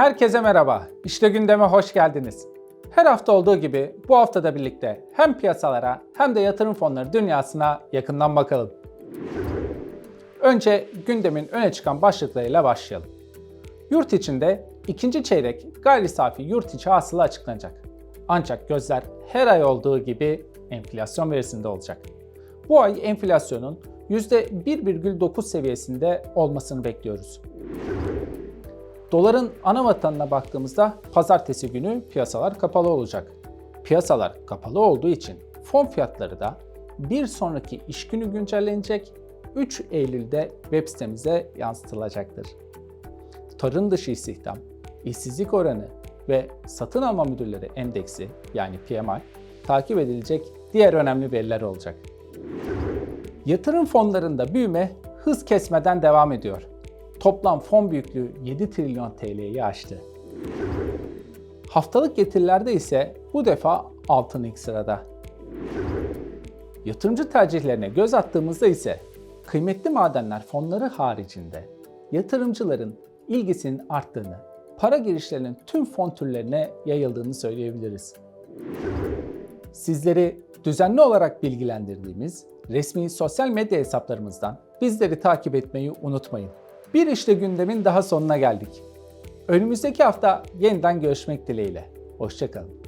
Herkese merhaba. İşte gündeme hoş geldiniz. Her hafta olduğu gibi bu haftada birlikte hem piyasalara hem de yatırım fonları dünyasına yakından bakalım. Önce gündemin öne çıkan başlıklarıyla başlayalım. Yurt içinde ikinci çeyrek gayri safi yurt içi hasılı açıklanacak. Ancak gözler her ay olduğu gibi enflasyon verisinde olacak. Bu ay enflasyonun %1,9 seviyesinde olmasını bekliyoruz. Doların ana vatanına baktığımızda pazartesi günü piyasalar kapalı olacak. Piyasalar kapalı olduğu için fon fiyatları da bir sonraki iş günü güncellenecek 3 Eylül'de web sitemize yansıtılacaktır. Tarım dışı istihdam, işsizlik oranı ve satın alma müdürleri endeksi yani PMI takip edilecek diğer önemli veriler olacak. Yatırım fonlarında büyüme hız kesmeden devam ediyor. Toplam fon büyüklüğü 7 trilyon TL'yi aştı. Haftalık getirilerde ise bu defa altın ilk sırada. Yatırımcı tercihlerine göz attığımızda ise kıymetli madenler fonları haricinde yatırımcıların ilgisinin arttığını, para girişlerinin tüm fon türlerine yayıldığını söyleyebiliriz. Sizleri düzenli olarak bilgilendirdiğimiz resmi sosyal medya hesaplarımızdan bizleri takip etmeyi unutmayın. Bir işte gündemin daha sonuna geldik. Önümüzdeki hafta yeniden görüşmek dileğiyle. Hoşçakalın.